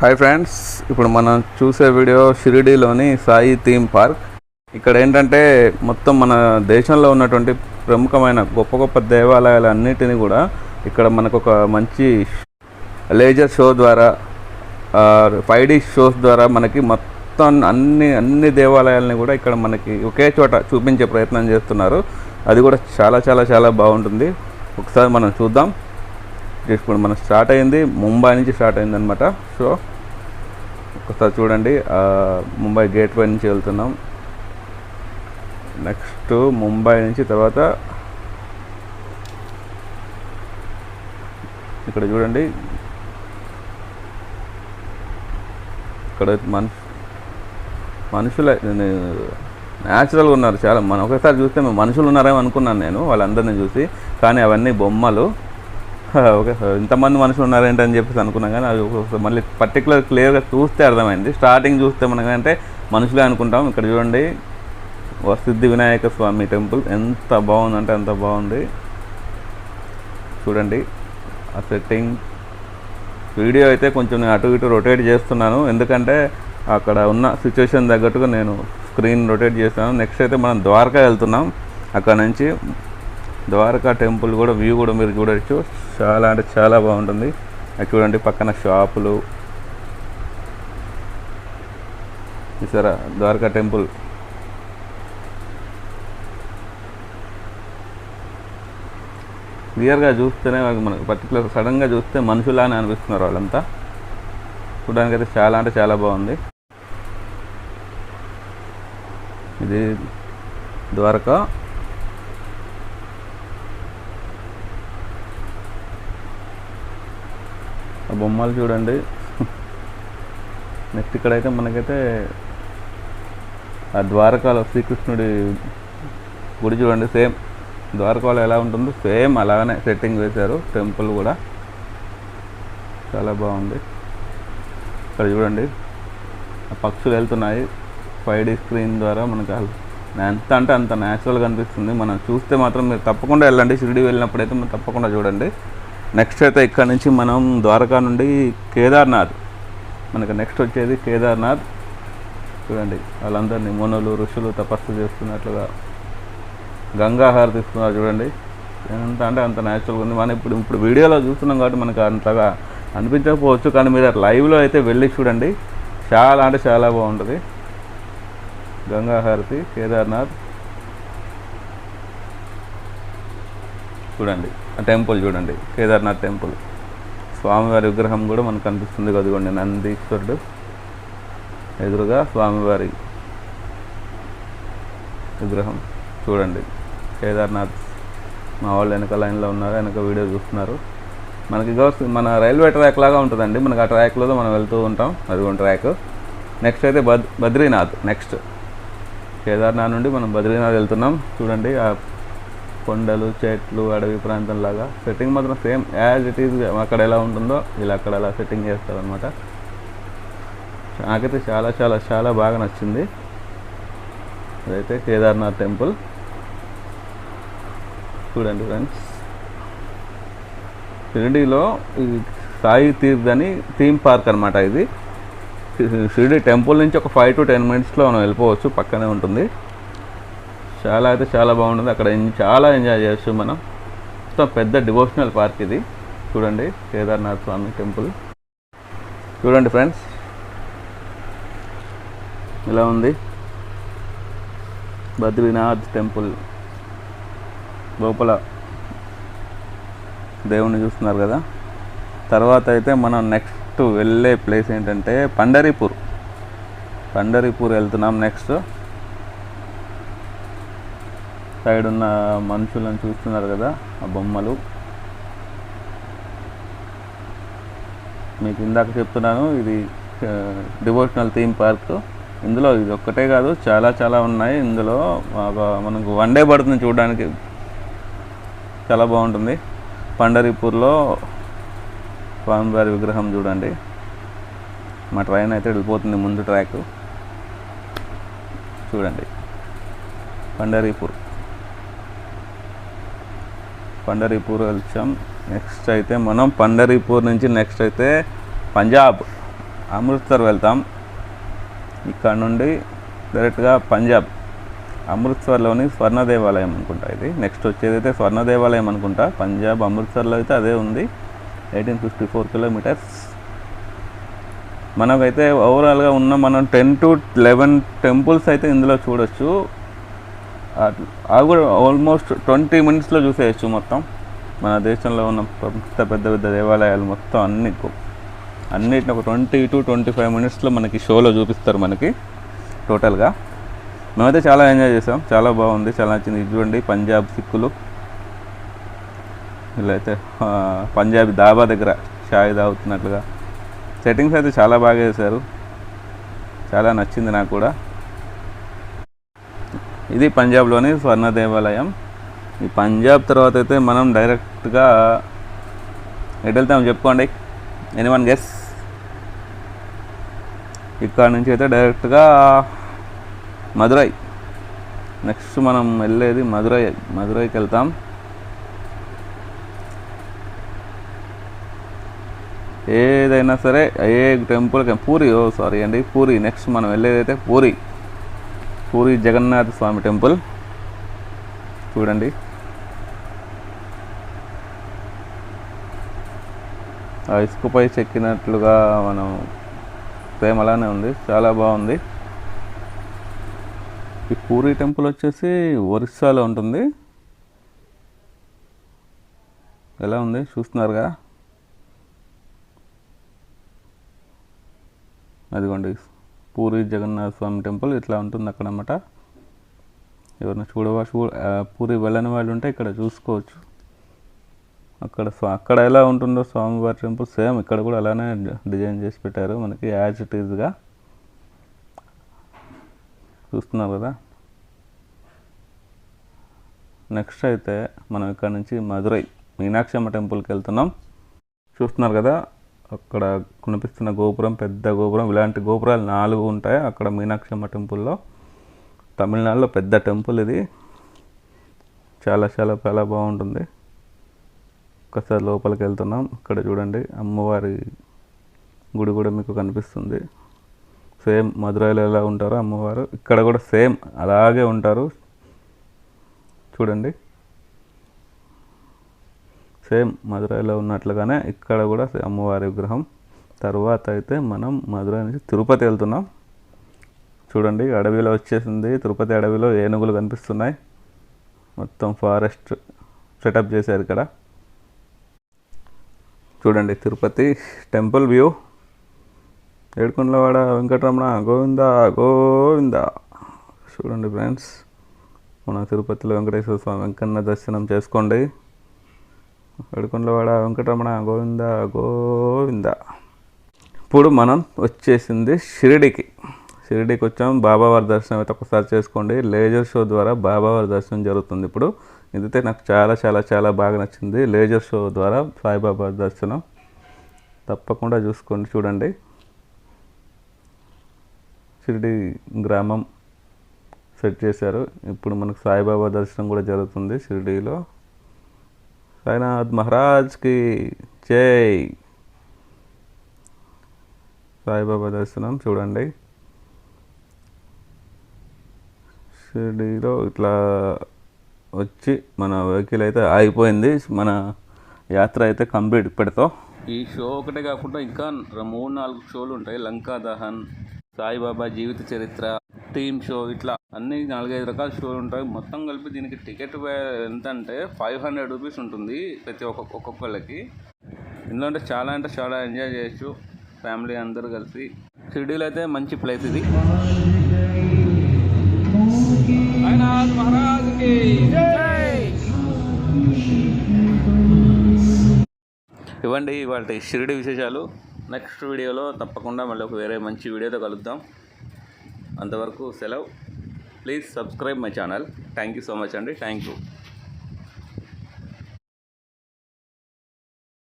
Hi friends ఇప్పుడు మనం చూసే వీడియో షిరిడీలోని సాయి థీమ్ పార్క్. ఇక్కడ ఏంటంటే మొత్తం మన దేశంలో ఉన్నటువంటి ప్రముఖమైన గొప్ప గొప్ప దేవాలయాలన్నిటిని కూడా ఇక్కడ మనకు ఒక మంచి లేజర్ షో ద్వారా ఫైవ్ డీ షోస్ ద్వారా మనకి మొత్తం అన్ని అన్ని దేవాలయాలని కూడా ఇక్కడ మనకి ఒకే చోట చూపించే ప్రయత్నం చేస్తున్నారు. అది కూడా చాలా చాలా చాలా బాగుంటుంది. ఒకసారి మనం చూద్దాం. చేసుకోండి మనం స్టార్ట్ అయింది. ముంబై నుంచి స్టార్ట్ అయింది అనమాట సో ఒకసారి చూడండి. ముంబై గేట్ వే నుంచి వెళ్తున్నాం. నెక్స్ట్ ముంబై నుంచి తర్వాత ఇక్కడ చూడండి. ఇక్కడ మనుషు మనుషుల న్యాచురల్గా ఉన్నారు చాలా. మనం ఒకసారి చూస్తే మనుషులు ఉన్నారేమో అనుకున్నాను నేను వాళ్ళందరిని చూసి. కానీ అవన్నీ బొమ్మలు. Okay sir. ఇంతమంది మనుషులు ఉన్నారేంటని చెప్పేసి అనుకున్నాం కానీ అది ఒకసారి మళ్ళీ పర్టికులర్ క్లియర్గా చూస్తే అర్థమైంది. స్టార్టింగ్ చూస్తే మనకంటే మనుషులే అనుకుంటాం. ఇక్కడ చూడండి. వసిద్ధి వినాయక స్వామి టెంపుల్. ఎంత బాగుందంటే అంత బాగుంది. చూడండి. ఆ సెట్టింగ్ వీడియో అయితే కొంచెం నేను అటు ఇటు రొటేట్ చేస్తున్నాను. ఎందుకంటే అక్కడ ఉన్న సిచ్యువేషన్ తగ్గట్టుగా నేను స్క్రీన్ రొటేట్ చేస్తున్నాను నెక్స్ట్ అయితే మనం ద్వారకా వెళ్తున్నాం. అక్కడ నుంచి ద్వారకా టెంపుల్ కూడా వ్యూ కూడా మీరు చూడొచ్చు. చాలా అంటే చాలా బాగుంటుంది. అది చూడండి పక్కన షాపులు. చూసారా? ద్వారకా టెంపుల్. క్లియర్గా చూస్తేనే మనకు పర్టికులర్ సడన్గా చూస్తే మనుషులానే అనిపిస్తున్నారు వాళ్ళంతా. చూడడానికైతే అయితే చాలా అంటే చాలా బాగుంది. ఇది ద్వారకా. ఆ బొమ్మలు చూడండి. నెక్స్ట్ ఇక్కడైతే మనకైతే ఆ ద్వారకాలో శ్రీకృష్ణుడి గుడి చూడండి. సేమ్ ద్వారకాలో ఎలా ఉంటుందో సేమ్ అలాగనే సెట్టింగ్ వేశారు. టెంపుల్ కూడా చాలా బాగుంది. ఇక్కడ చూడండి. ఆ పక్షులు వెళ్తున్నాయి. ఫైవ్ డీ స్క్రీన్ ద్వారా మనకు ఎంత అంటే అంత న్యాచురల్గా అనిపిస్తుంది. మనం చూస్తే మాత్రం మీరు తప్పకుండా వెళ్ళండి. షిరిడి వెళ్ళినప్పుడు అయితే మనం తప్పకుండా చూడండి. నెక్స్ట్ అయితే ఇక్కడ నుంచి మనం ద్వారకా నుండి కేదార్నాథ్. మనకు నెక్స్ట్ వచ్చేది కేదార్నాథ్. చూడండి వాళ్ళందరినీ మునులు ఋషులు తపస్సు చేస్తున్నట్లుగా గంగాహార తీసుకున్నారు చూడండి. ఎంత అంటే అంత న్యాచురల్గా ఉంది. మనం ఇప్పుడు ఇప్పుడు వీడియోలో చూస్తున్నాం కాబట్టి మనకు అంతగా అనిపించకపోవచ్చు కానీ మీరు లైవ్లో అయితే వెళ్ళి చూడండి. చాలా అంటే చాలా బాగుంటుంది. గంగాహారతి కేదార్నాథ్. చూడండి. టెంపుల్ చూడండి కేదార్నాథ్ టెంపుల్. స్వామివారి విగ్రహం కూడా మనకు కనిపిస్తుంది. కదగండి నందీశ్వరుడు. ఎదురుగా స్వామివారి విగ్రహం. చూడండి కేదార్నాథ్ మా వాళ్ళు వెనక లైన్లో ఉన్నారు వెనక వీడియో చూస్తున్నారు. మనకి మన రైల్వే ట్రాక్ లాగా ఉంటుందండి. మనకి ఆ ట్రాక్లో మనం వెళ్తూ ఉంటాం. అదిగో ట్రాక్. నెక్స్ట్ అయితే బద్ బద్రీనాథ్ నెక్స్ట్. కేదార్నాథ్ నుండి మనం బద్రీనాథ్ వెళ్తున్నాం. చూడండి ఆ కొండలు చెట్లు అడవి ప్రాంతం లాగా సెట్టింగ్ మాత్రం సేమ్ యాజ్ ఇట్ ఈజ్ అక్కడ ఎలా ఉంటుందో ఇలా అక్కడ అలా సెట్టింగ్ చేస్తారనమాట నాకైతే చాలా చాలా చాలా బాగా నచ్చింది. అదైతే కేదార్నాథ్ టెంపుల్. చూడండి ఫ్రెండ్స్ షిరిడీలో సాయి తీర్థ్ అని థీమ్ పార్క్ అనమాట ఇది. షిరిడి టెంపుల్ నుంచి ఒక ఫైవ్ టు టెన్ మినిట్స్లో మనం వెళ్ళిపోవచ్చు పక్కనే ఉంటుంది. చాలా అయితే చాలా బాగుంటుంది. అక్కడ చాలా ఎంజాయ్ చేయొచ్చు మనం. మొత్తం పెద్ద డివోషనల్ పార్క్ ఇది. చూడండి కేదార్నాథ్ స్వామి టెంపుల్. చూడండి ఫ్రెండ్స్. ఇలా ఉంది? బద్రీనాథ్ టెంపుల్. లోపల దేవుణ్ణి చూస్తున్నారు కదా. తర్వాత అయితే మనం నెక్స్ట్ వెళ్ళే ప్లేస్ ఏంటంటే పండరీపూర్. పండరీపూర్ వెళ్తున్నాం నెక్స్ట్. సైడ్ ఉన్న మనుషులను చూస్తున్నారు కదా ఆ బొమ్మలు. మీకు ఇందాక చెప్తున్నాను ఇది డివోషనల్ థీమ్ పార్క్. ఇందులో ఇది ఒక్కటే కాదు చాలా చాలా ఉన్నాయి. ఇందులో మనకు వన్ డే పడుతుంది చూడడానికి. చాలా బాగుంటుంది. పండరీపూర్లో స్వామివారి విగ్రహం చూడండి. మా ట్రైన్ అయితే వెళ్ళిపోతుంది ముందు ట్రాక్. చూడండి. పండరీపూర్. పండరీపూర్ వచ్చాం నెక్స్ట్ అయితే మనం పండరీపూర్ నుంచి నెక్స్ట్ అయితే పంజాబ్ అమృత్సర్ వెళ్తాం. ఇక్కడ నుండి డైరెక్ట్గా పంజాబ్ అమృత్సర్లోని స్వర్ణ దేవాలయం అనుకుంటా ఇది. నెక్స్ట్ వచ్చేది అయితే స్వర్ణ దేవాలయం అనుకుంటా. పంజాబ్ అమృత్సర్లో అయితే అదే ఉంది. Eighteen fifty four kilometres. మనకైతే ఓవరాల్గా ఉన్న మనం టెన్ టు లెవెన్ టెంపుల్స్ అయితే ఇందులో చూడొచ్చు. అవి కూడా ఆల్మోస్ట్ ట్వంటీ మినిట్స్లో చూసేయచ్చు మొత్తం. మన దేశంలో ఉన్న పెద్ద పెద్ద పెద్ద దేవాలయాలు మొత్తం అన్ని అన్నిటిని ఒక ట్వంటీ టు ట్వంటీ ఫైవ్ మినిట్స్లో మనకి షోలో చూపిస్తారు మనకి టోటల్గా మేమైతే చాలా ఎంజాయ్ చేసాం. చాలా బాగుంది. చాలా నచ్చింది. ఇది చూడండి పంజాబ్ సిక్కులు. వీళ్ళైతే పంజాబీ దాబా దగ్గర షాయి తాగుతున్నట్లుగా సెట్టింగ్స్ అయితే చాలా బాగా చేశారు. చాలా నచ్చింది నాకు కూడా. ఇది పంజాబ్లోని స్వర్ణ దేవాలయం ఈ పంజాబ్ తర్వాత అయితే మనం డైరెక్ట్గా ఎటు వెళ్తాం చెప్పుకోండి. ఎనీ వన్ గెస్ ఇక్కడ నుంచి అయితే డైరెక్ట్గా మదురై నెక్స్ట్ మనం వెళ్ళేది మదురై మదురైకి వెళ్తాం. ఏదైనా సరే ఏ టెంపుల్కి పూరి ఓ సారీ అండి పూరి. నెక్స్ట్ మనం వెళ్ళేది అయితే పూరి. పూరి జగన్నాథ స్వామి టెంపుల్. చూడండి. ఆ ఇసుకపై చెక్కినట్లుగా మనం సేమ్ అలానే ఉంది. చాలా బాగుంది. ఈ పూరి టెంపుల్ వచ్చేసి ఒరిస్సాలో ఉంటుంది. ఎలా ఉంది? చూస్తున్నారుగా? అదిగోండి. పూరి జగన్నాథ స్వామి టెంపుల్ ఇట్లా ఉంటుంది అక్కడ అన్నమాట ఎవరైనా చూడవా చూ పూరి వెళ్ళని వాళ్ళు ఉంటే ఇక్కడ చూసుకోవచ్చు. అక్కడ అక్కడ ఎలా ఉంటుందో స్వామివారి టెంపుల్ సేమ్ ఇక్కడ కూడా అలానే డిజైన్ చేసి పెట్టారు మనకి యాజ్ ఇట్ ఈజ్గా. చూస్తున్నారు కదా? నెక్స్ట్ అయితే మనం ఇక్కడ నుంచి మధురై మీనాక్షమ్మ టెంపుల్కి వెళ్తున్నాం. చూస్తున్నారు కదా? అక్కడ కనిపిస్తున్న గోపురం పెద్ద గోపురం. ఇలాంటి గోపురాలు నాలుగు ఉంటాయి. అక్కడ మీనాక్షమ్మ టెంపుల్లో. తమిళనాడులో పెద్ద టెంపుల్ ఇది. చాలా చాలా చాలా బాగుంటుంది. ఒకసారి లోపలికి వెళ్తున్నాం. ఇక్కడ చూడండి అమ్మవారి గుడి కూడా మీకు కనిపిస్తుంది. సేమ్ మధురైలో ఎలా ఉంటారో అమ్మవారు. ఇక్కడ కూడా సేమ్ అలాగే ఉంటారు. చూడండి. సేమ్ మధురైలో ఉన్నట్లుగానే ఇక్కడ కూడా అమ్మవారి విగ్రహం. తర్వాత అయితే మనం మధురై నుంచి తిరుపతి వెళ్తున్నాం. చూడండి అడవిలో వచ్చేసింది. తిరుపతి అడవిలో ఏనుగులు కనిపిస్తున్నాయి. మొత్తం ఫారెస్ట్ సెటప్ చేశారు ఇక్కడ. చూడండి తిరుపతి టెంపుల్ వ్యూ. ఏడుకొండలవాడ వెంకటరమణ గోవింద గోవింద. చూడండి ఫ్రెండ్స్ మన తిరుపతిలో వెంకటేశ్వర స్వామి వెంకన్న దర్శనం చేసుకోండి. ఏడుకొండలవాడ వెంకటరమణ గోవింద గోవింద. ఇప్పుడు మనం వచ్చేసింది షిరిడికి. షిరిడికి వచ్చాం. బాబావారి దర్శనం అయితే ఒకసారి చేసుకోండి. లేజర్ షో ద్వారా బాబావారి దర్శనం జరుగుతుంది ఇప్పుడు. ఇదైతే నాకు చాలా చాలా చాలా బాగా నచ్చింది. లేజర్ షో ద్వారా సాయిబాబా దర్శనం. తప్పకుండా చూసుకోండి చూడండి. షిరిడి గ్రామం సెట్ చేశారు. ఇప్పుడు మనకు సాయిబాబా దర్శనం కూడా జరుగుతుంది షిరిడీలో. సాయినాథ్ మహారాజ్కి జై. సాయిబాబా దర్శనం చూడండి. షిరిడీలో ఇట్లా వచ్చి మన వెహికల్ అయితే ఆగిపోయింది. మన యాత్ర అయితే కంప్లీట్ పెడతాం ఈ షో ఒకటే కాకుండా ఇంకా మూడు నాలుగు షోలు ఉంటాయి. లంకా దహన్ సాయిబాబా జీవిత చరిత్ర టీమ్ షో ఇట్లా అన్ని నాలుగైదు రకాల షోలు ఉంటాయి. మొత్తం కలిపి దీనికి టికెట్ ఎంత అంటే ఫైవ్ హండ్రెడ్ రూపీస్ ఉంటుంది ప్రతి ఒక్కొక్క ఒక్కొక్కళ్ళకి. అంటే చాలా అంటే చాలా ఎంజాయ్ చేయొచ్చు ఫ్యామిలీ అందరూ కలిసి. షిరిడీలో అయితే మంచి ప్లేస్ ఇది. ఇవ్వండి ఇవాళ షిరిడి విశేషాలు. నెక్స్ట్ వీడియోలో తప్పకుండా మళ్ళీ ఒక వేరే మంచి వీడియోతో కలుద్దాం. అంతవరకు సెలవు. Please subscribe my channel thank you so much అండి థ్యాంక్ యూ